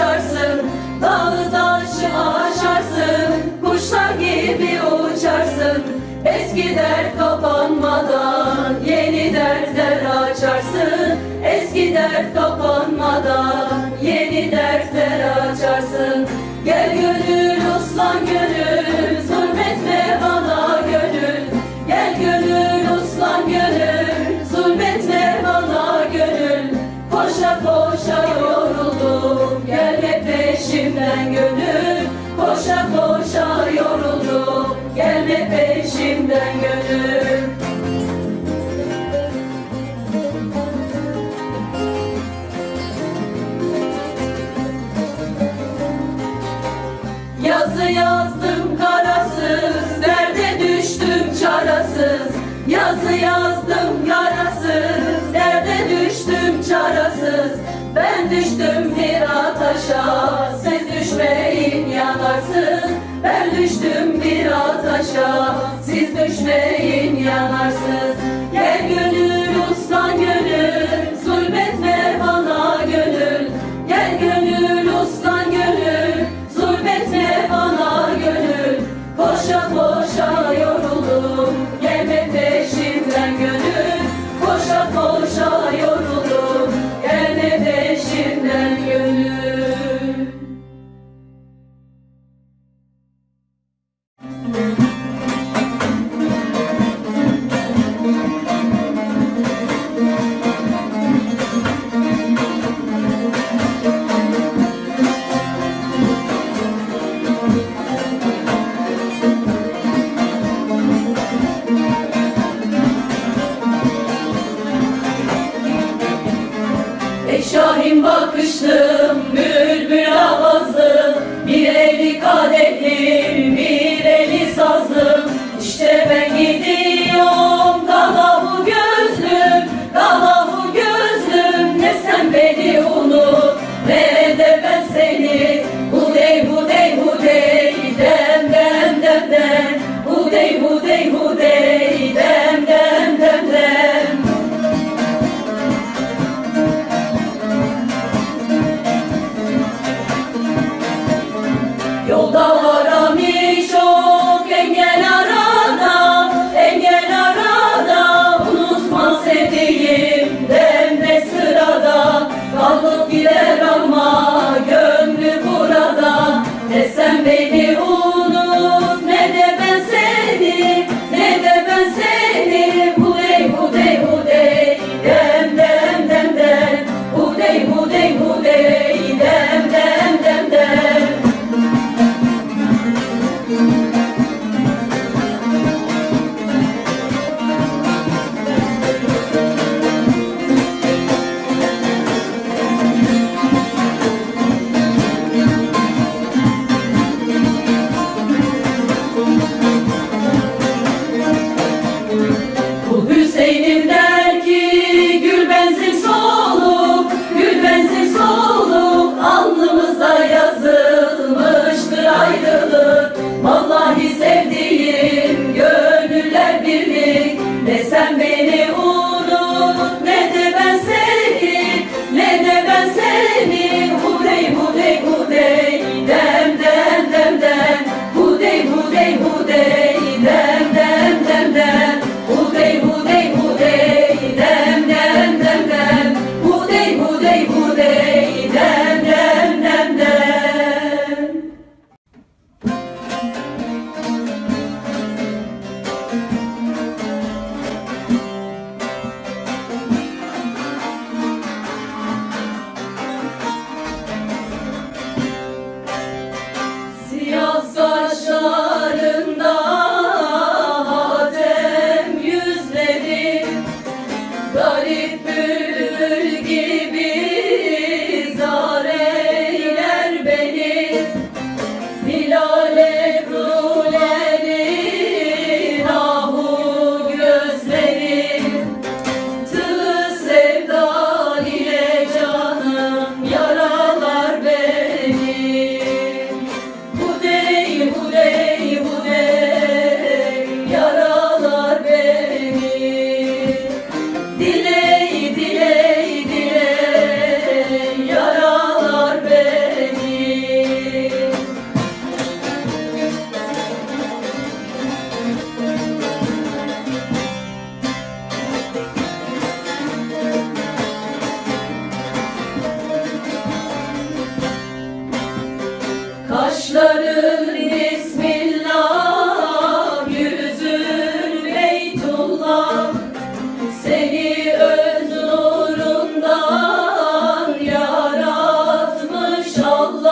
aşarsın Dağı taşı aşarsın Kuşlar gibi uçarsın. Eski dert kapanmadan Yeni dertler açarsın. Eski dert kapanmadan Yeni dertler açarsın. Gel gönül aslan gönül Zulmetme bana gönül. Gel gönül aslan gönül Zulmetme bana gönül. Koşa koş peşimden gönül Koşa koşa yoruldum gelme peşimden gönül Yazı yazdım karasız, derde düştüm çarasız. Yazı yazdım yarasız, Ben düştüm bir ataşa, siz düşmeyin yanarsınız. Ben düştüm bir ataşa, siz düşmeyin yanarsınız. Şahin bakışlım, bülbül avazım garip bölge inşallah.